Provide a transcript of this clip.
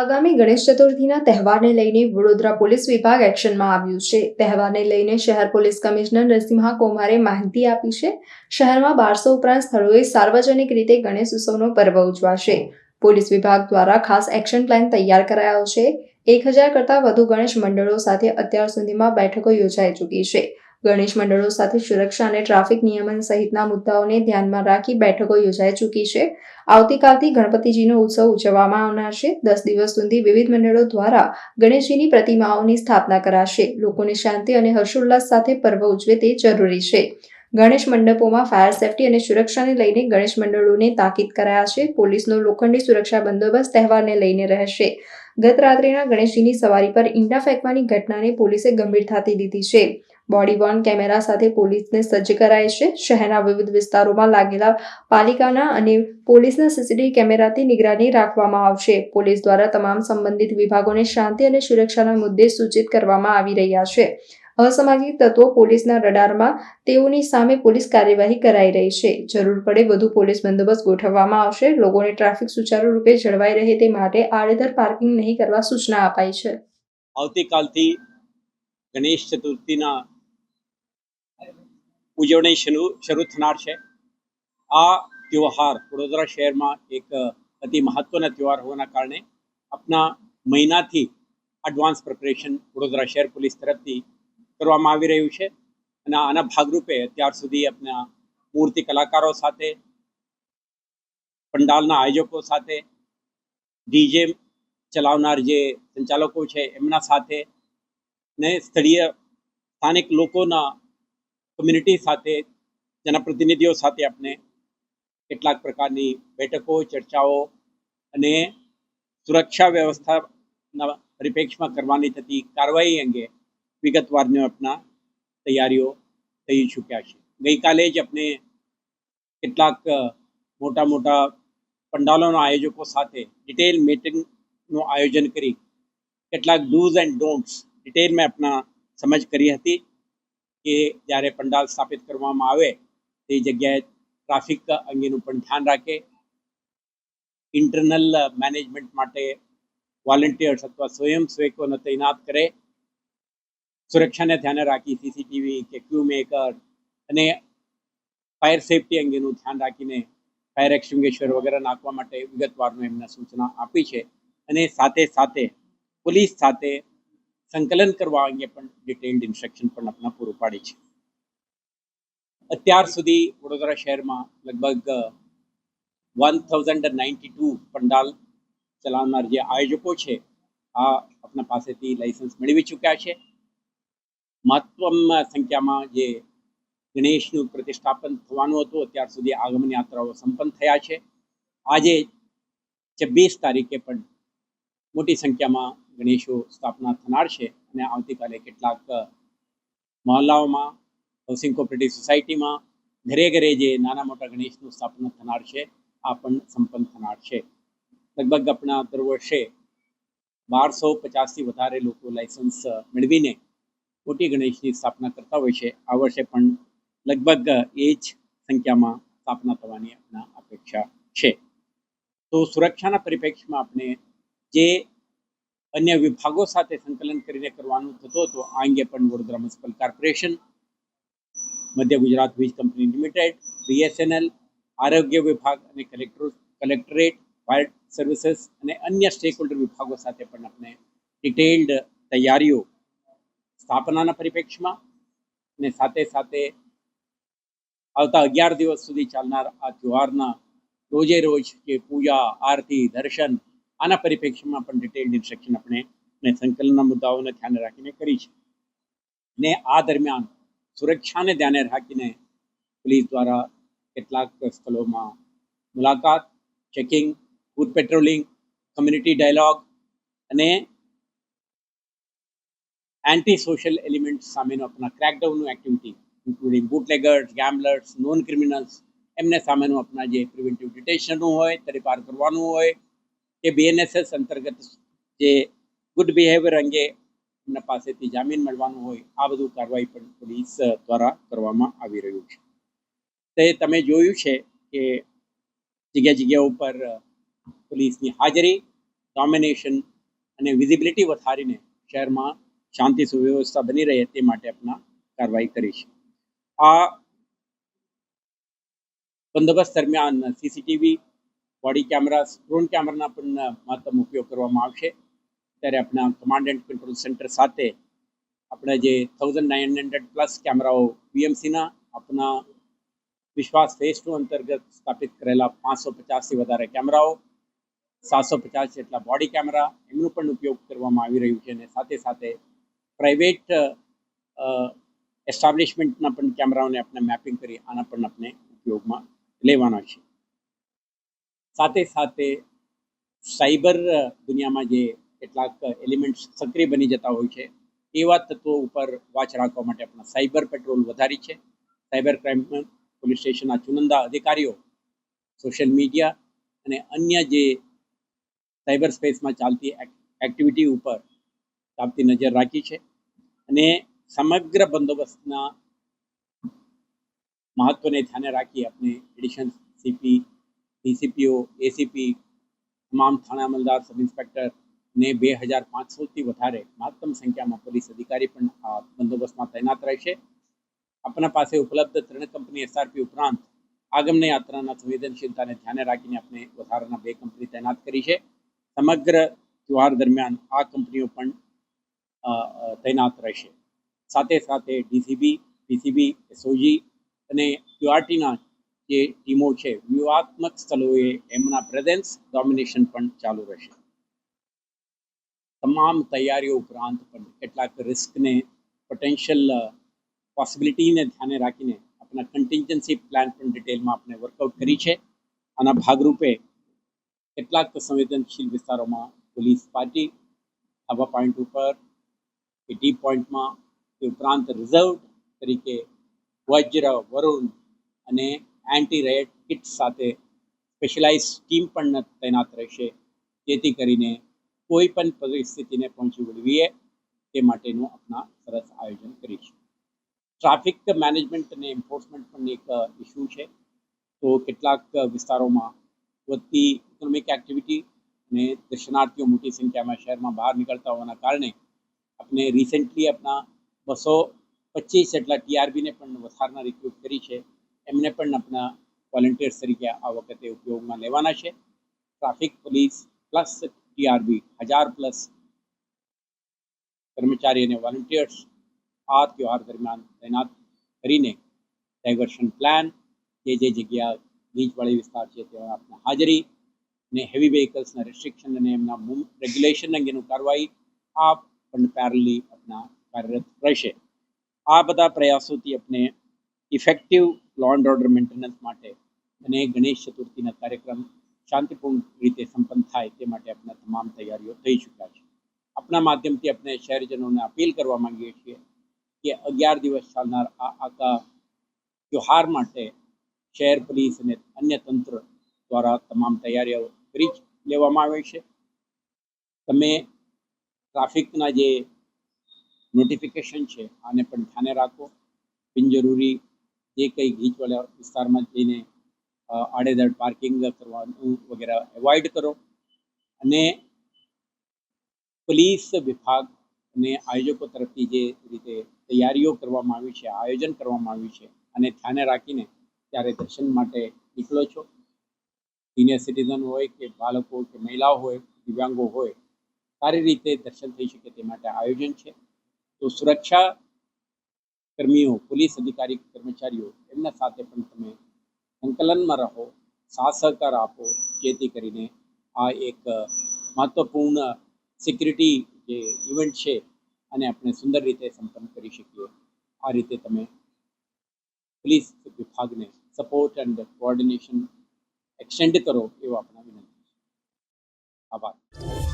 આગામી ગણેશ ચતુર્થીના તહેવારને લઈને વડોદરા પોલીસ વિભાગ એક્શનમાં આવ્યું છે. તહેવારને લઈને શહેર પોલીસ કમિશનર નરસિંહા કુમારે માહિતી આપી છે. શહેરમાં બારસો ઉપરાંત સ્થળોએ સાર્વજનિક રીતે ગણેશ ઉત્સવનો પર્વ ઉજવાશે. પોલીસ વિભાગ દ્વારા ખાસ એક્શન પ્લાન તૈયાર કરાયો છે. એક હજાર કરતાં વધુ ગણેશ મંડળો સાથે અત્યાર સુધીમાં બેઠકો યોજાઈ ચૂકી છે. ગણેશ મંડળો સાથે સુરક્ષા અને ટ્રાફિક નિયમન સહિતના મુદ્દાઓને ધ્યાનમાં રાખી બેઠકો યોજાઈ ચૂકી છે. આવતીકાલથી ગણપતિજીનો ઉત્સવ ઉજવવામાં આવનાર છે. દસ દિવસ સુધી વિવિધ મંડળો દ્વારા ગણેશજીની પ્રતિમાઓની સ્થાપના કરાશે. લોકોને શાંતિ અને હર્ષોલ્લાસ સાથે પર્વ ઉજવે તે જરૂરી છે. ગણેશ મંડપોમાં ફાયર સેફટી અને સુરક્ષાને લઈને ગણેશ મંડળોને તાકીદ કરાયા છે. પોલીસનો લોખંડી સુરક્ષા બંદોબસ્ત તહેવારને લઈને રહેશે. ગત રાત્રિના ગણેશજીની સવારી પર ઈંડા ફેંકવાની ઘટનાને પોલીસે ગંભીરતાથી લીધી છે. બોડી વોર્ન કેમેરા સાથે પોલીસને સજ્જ કરાઈ છે. શહેરના વિવિધ વિસ્તારોમાં લાગેલા પાલિકાના અને પોલીસના સીસીટીવી કેમેરાથી નિગરાની રાખવામાં આવશે. પોલીસ દ્વારા તમામ સંબંધિત વિભાગોને શાંતિ અને સુરક્ષાના મુદ્દે સૂચિત કરવામાં આવી રહ્યા છે. અસામાજિક તત્વો પોલીસના રડારમાં તેઓની સામે પોલીસ કાર્યવાહી કરાઈ રહી છે. જરૂર પડે વધુ પોલીસ બંદોબસ્ત ગોઠવવામાં આવશે. લોકોને ટ્રાફિક સુચારુ રૂપે જળવાઈ રહે તે માટે આડેધર પાર્કિંગ નહીં કરવા સૂચના અપાઈ છે. આવતીકાલથી ગણેશ ચતુર્થીના ઉજવણી શરૂ શરૂ થનાર છે. આ ત્યોહાર વડોદરા શહેરમાં એક અતિ મહત્વનો ત્યોહાર હોવાના કારણે આપણા મહિનાથી એડવાન્સ પ્રિપરેશન વડોદરા શહેર પોલીસ તરફથી કરવામાં આવી રહ્યું છે. અને આના ભાગરૂપે અત્યાર સુધી આપના મૂર્તિ કલાકારો સાથે, પંડાલના આયોજકો સાથે, ડીજે ચલાવનાર જે સંચાલકો છે, એમના સાથે ને સ્થળીય સ્થાનિક લોકોના કમ્યુનિટી સાથે, જનપ્રતિનિધિઓ સાથે આપણે કેટલાક પ્રકારની બેઠકો, ચર્ચાઓ અને સુરક્ષા વ્યવસ્થાના પરિપ્રેક્ષમાં કરવાની થતી કાર્યવાહી અંગે વિગતવારની આપણા તૈયારીઓ થઈ ચૂક્યા છે. ગઈકાલે જ આપણે કેટલાક મોટા મોટા પંડાલોના આયોજકો સાથે ડિટેલ મીટિંગનું આયોજન કરી, કેટલાક ડૂઝ એન્ડ ડોન્ટ્સ ડિટેલમાં આપણા સમજ કરી હતી. કે જ્યારે પંડાલ સ્થાપિત કરવામાં આવે, તે જગ્યાએ ટ્રાફિક અંગેનું પણ ધ્યાન રાખે. ઇન્ટરનલ મેનેજમેન્ટ માટે વોલેન્ટિયર્સ અથવા સ્વયંસેવકોને તૈનાત કરે. સુરક્ષાને ધ્યાને રાખી સીસીટીવી કે ક્યુ મેકર અને ફાયર સેફટી અંગેનું ધ્યાન રાખીને ફાયર એક્સટિંગ્વિશર વગેરે નાખવા માટે વિગતવારનું એમને સૂચના આપી છે. અને સાથે સાથે પોલીસ સાથે સંકલન કરવા અંગે પણ ડિટેલ્ડ ઇન્સ્ટ્રક્શન પણ આપણા પૂરું પાડી છે. અત્યાર સુધી વડોદરા શહેરમાં લગભગ one thousand ninety two pandal ચલાવનાર જે આયોજકો છે, આ આપણા પાસેથી લાઇસન્સ મેળવી ચૂક્યા છે. મહત્વમાં સંખ્યામાં જે ગણેશનું પ્રતિષ્ઠાપન થવાનું હતું, અત્યાર સુધી આગમન યાત્રાઓ સંપન્ન થયા છે. આજે છવ્વીસ તારીખે પણ મોટી સંખ્યામાં ગણેશો સ્થાપના થનાર છે અને આવતીકાલે કેટલાક મહોલ્લાઓમાં હાઉસિંગ કોઓપરેટિવ સોસાયટીમાં ઘરે ઘરે જે નાના મોટા ગણેશનું સ્થાપના થનાર છે, આ પણ સંપન્ન થનાર છે. લગભગ આપણા દર વર્ષે બારસો પચાસથી વધારે લોકો લાયસન્સ મેળવીને મોટી ગણેશની સ્થાપના કરતા હોય છે. આ વર્ષે પણ લગભગ એ જ સંખ્યામાં સ્થાપના થવાની આપણા અપેક્ષા છે. તો સુરક્ષાના પરિપ્રેક્ષમાં આપણે જે અન્ય વિભાગો સાથે સંકલન કરીને કરવાનું થતું હતું, આ અંગે પણ વડોદરા મ્યુનિસિપલ કોર્પોરેશન, મધ્ય ગુજરાત વીજ કંપની લિમિટેડ, બીએસએનએલ, આરોગ્ય વિભાગ અને કલેક્ટર, કલેક્ટરેટ, ફાયર સર્વિસીસ અને અન્ય સ્ટેક હોલ્ડર વિભાગો સાથે પણ આપણે ડિટેલ્ડ તૈયારીઓ સ્થાપનાના પરિપ્રેક્ષમાં અને સાથે સાથે આવતા અગિયાર દિવસ સુધી ચાલનાર આ તહેવારના રોજે રોજ જે પૂજા, આરતી, દર્શન આના પરિપ્રેક્ષ્યમાં પણ ડિટેલ્ડ ઇન્સ્ટ્રક્શન આપણે અને સંકલનના મુદ્દાઓને ધ્યાને રાખીને કરી છે. ને આ દરમિયાન સુરક્ષાને ધ્યાને રાખીને પોલીસ દ્વારા કેટલાક સ્થળોમાં મુલાકાત checking food patrolling community dialogue અને એન્ટી સોશિયલ એલિમેન્ટ સામેનો આપણા ક્રેકડાઉનનું activity including bootleggers gamblers non criminals એમને સામેનું આપણા જે પ્રિવેન્ટિવ ડિટેશનનું હોય તરીપાર કરવાનું હોય કે બીએનએસએસ અંતર્ગત જે ગુડ બિહેવિયર અંગે એમના પાસેથી જામીન મળવાનું હોય, આ બધું કાર્યવાહી પણ પોલીસ દ્વારા કરવામાં આવી રહ્યું છે. તે તમે જોયું છે કે જગ્યા જગ્યા ઉપર પોલીસની હાજરી ડોમિનેશન અને વિઝિબિલિટી વધારીને શહેરમાં શાંતિ સુવ્યવસ્થા બની રહે તે માટે આપણા કાર્યવાહી કરી છે. આ બંદોબસ્ત દરમિયાન સીસીટીવી બોડી કેમેરા ડ્રોન કેમેરાના પણ મહત્તમ ઉપયોગ કરવામાં આવશે. ત્યારે આપણા કમાન્ડ એન્ડ કંટ્રોલ સેન્ટર સાથે આપણે જે થાઉઝન્ડ નાઇન હંડ્રેડ પ્લસ કેમેરાઓ બીએમસીના આપણા વિશ્વાસ ફેઝ ટુ અંતર્ગત સ્થાપિત કરેલા પાંચસો પચાસથી વધારે કેમેરાઓ સાતસો પચાસ જેટલા બોડી કેમેરા એમનો પણ ઉપયોગ કરવામાં આવી રહ્યું છે અને સાથે સાથે પ્રાઇવેટ એસ્ટાબ્લિશમેન્ટના પણ કેમેરાઓને આપણે મેપિંગ કરી, આના પણ આપણે ઉપયોગમાં લેવાના છે. સાથે સાથે સાયબર દુનિયામાં જે કેટલાક એલિમેન્ટ્સ સક્રિય બની જતા હોય છે, એવા તત્વો ઉપર વાચ રાખવા માટે આપણા સાયબર પેટ્રોલ વધારી છે. સાયબર ક્રાઇમ પોલીસ સ્ટેશનના ચુનંદા અધિકારીઓ, સોશિયલ મીડિયા અને અન્ય જે સાયબર સ્પેસમાં ચાલતી એક્ટિવિટી ઉપર ચાલતી નજર રાખી છે અને સમગ્ર બંદોબસ્તના મહત્વને ધ્યાને રાખી આપણે એડિશન, સીપી ડીસીપીઓ, એસીપી, તમામ થાણા અમલદાર, સબ ઇન્સ્પેક્ટર ને બે હજાર પાંચસોથી વધારે મહત્તમ સંખ્યામાં પોલીસ અધિકારી પણ આ બંદોબસ્તમાં તૈનાત રહેશે આપણા પાસે ઉપલબ્ધ ત્રણ કંપની એસઆરપી ઉપરાંત આગમની યાત્રાના સંવેદનશીલતાને ધ્યાને રાખીને આપણે વધારાના બે કંપની તૈનાત કરી છે. સમગ્ર ત્યોહાર દરમિયાન આ કંપનીઓ પણ તૈનાત રહેશે સાથે સાથે ડીસીબી, પીસીબી, એસઓજી અને ક્યુઆરટીના જે ટીમો છે, વ્યૂહાત્મક સ્થળોએ એમના પ્રેઝન્સ ડોમિનેશન પણ ચાલુ રહેશે. તમામ તૈયારીઓ ઉપરાંત પણ કેટલાક રિસ્કને પોટેન્શિયલ પોસિબિલિટીને ધ્યાને રાખીને આપણા કન્ટિન્જન્સી પ્લાન પણ ડિટેલમાં આપણે વર્કઆઉટ કરી છે. આના ભાગરૂપે કેટલાક સંવેદનશીલ વિસ્તારોમાં પોલીસ પાર્ટી આવા પોઈન્ટ ઉપર કે ડી પોઈન્ટમાં તે ઉપરાંત રિઝર્વ તરીકે વજ્ર, વરુણ અને એન્ટી રેડ કિટ સાથે સ્પેશિયલાઇઝ ટીમ પણ તૈનાત રહેશે. જેથી કરીને કોઈ પણ પરિસ્થિતિને પહોંચી વળવીએ તે માટેનું આપણા સરસ આયોજન કરીશું. ટ્રાફિક મેનેજમેન્ટ અને એન્ફોર્સમેન્ટ પણ એક ઇસ્યુ છે. તો કેટલાક વિસ્તારોમાં વધતી ઇકોનોમિક એક્ટિવિટી અને દર્શનાર્થીઓ મોટી સંખ્યામાં શહેરમાં બહાર નીકળતા હોવાના કારણે આપણે રિસેન્ટલી આપણા બસો પચીસ જેટલા ટીઆરબીને પણ વધારનાર રિક્રુટ કરી છે. એમને પણ આપણા વોલેન્ટિયર્સ તરીકે આ વખતે ઉપયોગમાં લેવાના છે. ટ્રાફિક પોલીસ પ્લસ ટીઆરબી હજાર પ્લસ કર્મચારી અને વોલેન્ટિયર્સ આ તહેવાર દરમિયાન તૈનાત કરીને ડાયવર્શન પ્લાન જે જે જગ્યા બીચવાળી વિસ્તાર છે ત્યાં આપણા હાજરી ને હેવી વ્હીકલ્સના રિસ્ટ્રિક્શન અને એમના રેગ્યુલેશન અંગેનું કાર્યવાહી આ પણ પેરલી આપણા કાર્યરત રહેશે. આ બધા પ્રયાસોથી આપણે effective law and order maintenance માટે અને ગણેશ ચતુર્થીના કાર્યક્રમ શાંતિપૂર્ણ રીતે સંપન્ન થાય તે માટે આપણા તમામ તૈયારીઓ થઈ ચૂક્યા છે. આપણા માધ્યમથી આપણે શહેરજનોને અપીલ કરવા માંગીએ છીએ કે અગિયાર દિવસ ચાલનાર આ આખા ત્યોહાર માટે શહેર પોલીસ અને અન્ય તંત્ર દ્વારા તમામ તૈયારીઓ કરી લેવામાં આવે છે. તમે ટ્રાફિકના જે નોટિફિકેશન છે આને પણ ધ્યાને રાખો. બિનજરૂરી જે કંઈ ગીચવાળા વિસ્તારમાં જઈને આડેધડ પાર્કિંગ કરવાનું વગેરે એવોઇડ કરો. અને પોલીસ વિભાગ અને આયોજકો તરફથી જે રીતે તૈયારીઓ કરવામાં આવી છે, આયોજન કરવામાં આવ્યું છે, અને ધ્યાને રાખીને ત્યારે દર્શન માટે નીકળો છો. સિનિયર સિટીઝન હોય કે બાળકો કે મહિલાઓ હોય, દિવ્યાંગો હોય, સારી રીતે દર્શન થઈ શકે તે માટે આયોજન છે. તો સુરક્ષા કર્મીઓ, પોલીસ અધિકારી, કર્મચારીઓ, એમના સાથે પણ તમે સંકલનમાં રહો, સાથ સહકાર આપો, જેથી કરીને આ એક મહત્વપૂર્ણ સિક્યુરિટી જે ઇવેન્ટ છે અને આપણે સુંદર રીતે સંપન્ન કરી શકીએ. આ રીતે તમે પોલીસ વિભાગને સપોર્ટ એન્ડ કોઓર્ડિનેશન એક્સટેન્ડ કરો એવો આપણા વિનંતી છે. આભાર.